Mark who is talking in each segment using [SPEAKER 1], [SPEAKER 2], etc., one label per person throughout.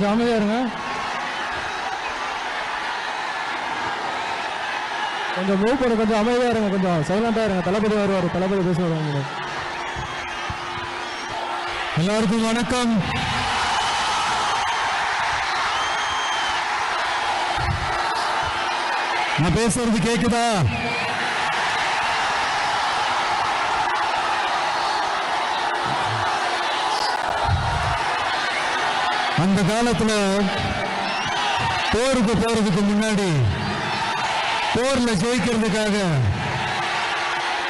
[SPEAKER 1] கொஞ்சம் அமைதியா இருங்க. கொஞ்சம் மூவ் பண்ண கொஞ்சம் அமைதியா இருங்க கொஞ்சம் சைலண்டா இருங்க. தளபதி வருவார் தளபதி பேசுவார் உங்களோட
[SPEAKER 2] எல்லாருக்கும் வணக்கம். நான் பேசுறது கேக்குதா? அந்த காலத்துல போருக்கு போறதுக்கு முன்னாடி போர்ல ஜெயிக்கிறதுக்காக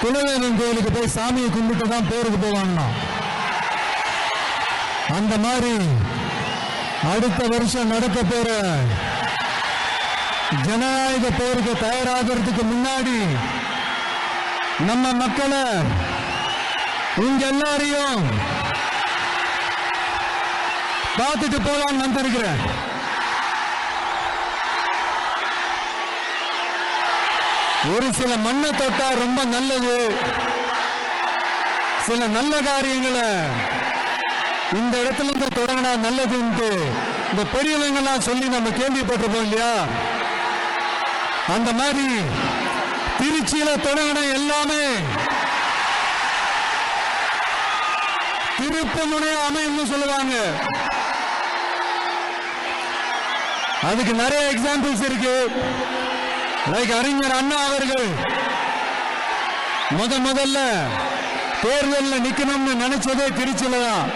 [SPEAKER 2] குலதெய்வம் கோயிலுக்கு போய் சாமியை கும்பிட்டு தான் போருக்கு போவாங்களாம். அந்த மாதிரி அடுத்த வருஷம் நடக்க போற ஜனநாயக போருக்கு தயாராகிறதுக்கு முன்னாடி நம்ம மக்களை உங்க எல்லாரையும் பார்த்துட்டு போலான்னு வந்திருக்கிறேன் ஒரு சில மண்ணை தொட்டா ரொம்ப நல்லது. சில நல்ல காரியங்களை இந்த இடத்துல இருந்து தொடங்கினா நல்லதுன்ட்டு இந்த பெரியவங்கெல்லாம் சொல்லி நம்ம கேள்விப்பட்டிருப்போம் இல்லையா? அந்த மாதிரி திருச்சியில தொடங்கின எல்லாமே திருப்பு முனைய சொல்லுவாங்க. அதுக்கு நிறைய எக்ஸாம்பிள்ஸ் இருக்கு. லைக் அறிஞர் அண்ணா அவர்கள். முத முதல்ல தேர்தலில் நிக்கணும்னு நினைச்சதே திருச்சியில தான்.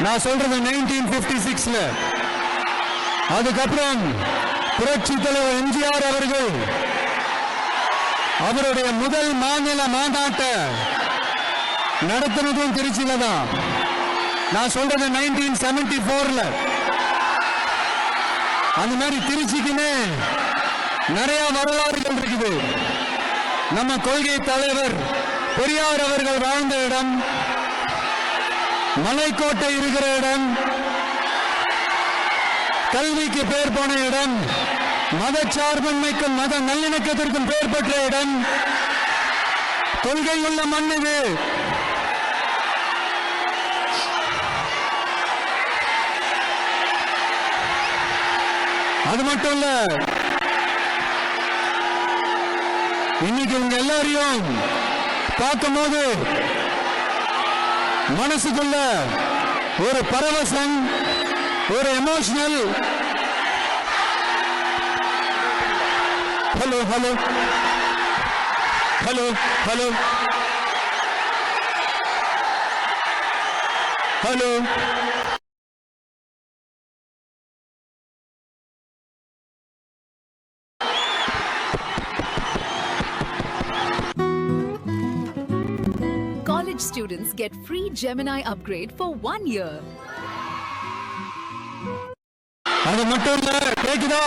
[SPEAKER 2] நான் சொல்றது நைன்டீன் பிப்டி சிக்ஸ்ல அதுக்கப்புறம் புரட்சி தலைவர் எம்ஜிஆர் அவர்கள். அவருடைய முதல் மாநில மாநாட்டை நடத்தினதும் திருச்சியில தான். நான் சொல்றது நைன்டீன் செவன்டி போர்ல அந்த மாதிரி திருச்சிக்குன்னு நிறைய வரலாறுகள் இருக்குது. நம்ம கொள்கை தலைவர் பெரியார் அவர்கள் வாழ்ந்த இடம் மலைக்கோட்டை இருக்கிற இடம் கல்விக்கு பேர் போன இடம் மதச்சார்பின்மைக்கும் மத நல்லிணக்கத்திற்கும் பெயர் பெற்ற இடம் கொள்கை உள்ள மண் இது அது மட்டும் இல்ல. இன்னைக்கு உங்க எல்லாரையும் பார்க்கும்போது மனசுக்குள்ள ஒரு பரவசம் ஒரு emotional hello hello hello hello hello
[SPEAKER 3] College students get free Gemini upgrade for one year.
[SPEAKER 2] அது மட்டும் இல்ல கேக்குதா